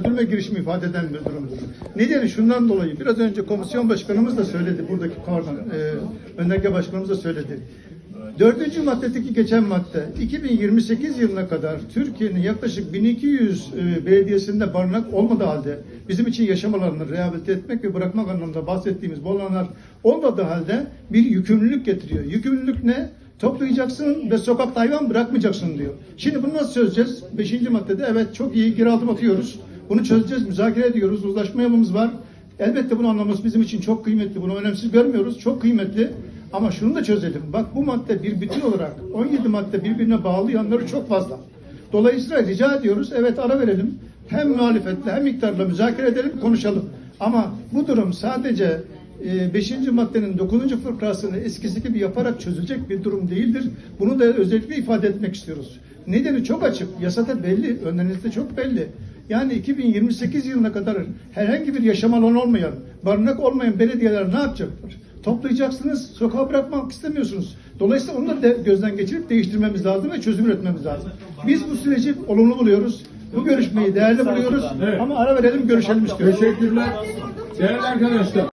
öldürme girişimi ifade eden bir durumdur. Nedeni şundan dolayı biraz önce komisyon başkanımız da söyledi buradaki pardon e, öndeki başkanımız da söyledi. Dördüncü maddedeki geçen madde 2028 yılına kadar Türkiye'nin yaklaşık 1200 e, belediyesinde barınak olmadığı halde bizim için yaşam alanını rehabilite etmek ve bırakmak anlamında bahsettiğimiz bu alanlar olmadığı halde bir yükümlülük getiriyor. Yükümlülük ne? Toplayacaksın ve sokakta hayvan bırakmayacaksın diyor. Şimdi bunu nasıl çözeceğiz? Beşinci maddede evet çok iyi geri atıyoruz. Bunu çözeceğiz, müzakere ediyoruz, uzlaşma yolumuz var. Elbette bunu anlaması bizim için çok kıymetli. Bunu önemsiz görmüyoruz. Çok kıymetli. Ama şunu da çözelim. Bak bu madde bir bütün olarak 17 madde birbirine bağlı yanları çok fazla. Dolayısıyla rica ediyoruz. Evet ara verelim. Hem muhalefetle hem iktidarla müzakere edelim, konuşalım. Ama bu durum sadece 5. maddenin 9. fıkrasını eskisi gibi yaparak çözülecek bir durum değildir. Bunu da özellikle ifade etmek istiyoruz. Nedeni çok açık. Yasada belli. Önlerinizde çok belli. Yani 2028 yılına kadar herhangi bir yaşam alanı olmayan, barınak olmayan belediyeler ne yapacaklar? Toplayacaksınız, sokağa bırakmak istemiyorsunuz. Dolayısıyla onları da gözden geçirip değiştirmemiz lazım ve çözüm üretmemiz lazım. Biz bu süreci olumlu buluyoruz. Bu görüşmeyi değerli buluyoruz. Ama ara verelim, görüşelim istiyoruz. Teşekkürler. Değerli arkadaşlar.